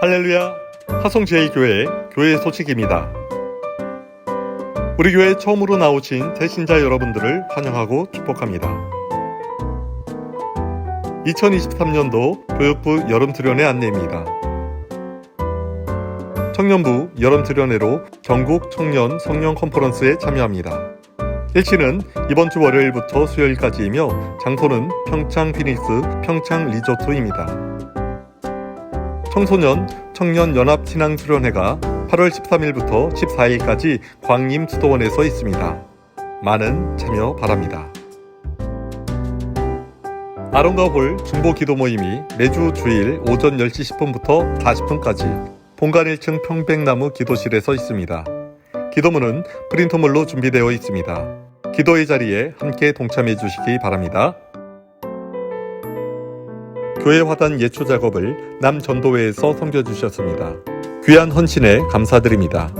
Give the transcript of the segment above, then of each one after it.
할렐루야 하송제일교회 교회 소식입니다. 우리 교회 처음으로 나오신 대신자 여러분들을 환영하고 축복합니다. 2023년도 교육부 여름 수련회 안내입니다. 청년부 여름 수련회로 전국 청년 성령 컨퍼런스에 참여합니다. 일치는 이번 주 월요일부터 수요일까지이며 장소는 평창 피닉스 평창 리조트입니다. 청소년 청년 연합 신앙 수련회가 8월 13일부터 14일까지 광림 수도원에서 있습니다. 많은 참여 바랍니다. 아론가 홀 중보 기도 모임이 매주 주일 오전 10시 10분부터 40분까지 본관 1층 평백나무 기도실에서 있습니다. 기도문은 프린터물로 준비되어 있습니다. 기도의 자리에 함께 동참해 주시기 바랍니다. 교회 화단 예초 작업을 남전도회에서 섬겨주셨습니다. 귀한 헌신에 감사드립니다.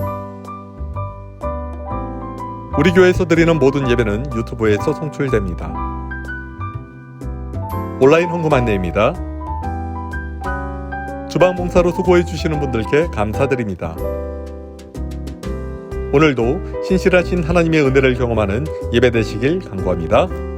우리 교회에서 드리는 모든 예배는 유튜브에서 송출됩니다. 온라인 헌금 안내입니다. 주방 봉사로 수고해 주시는 분들께 감사드립니다. 오늘도 신실하신 하나님의 은혜를 경험하는 예배 되시길 간구합니다.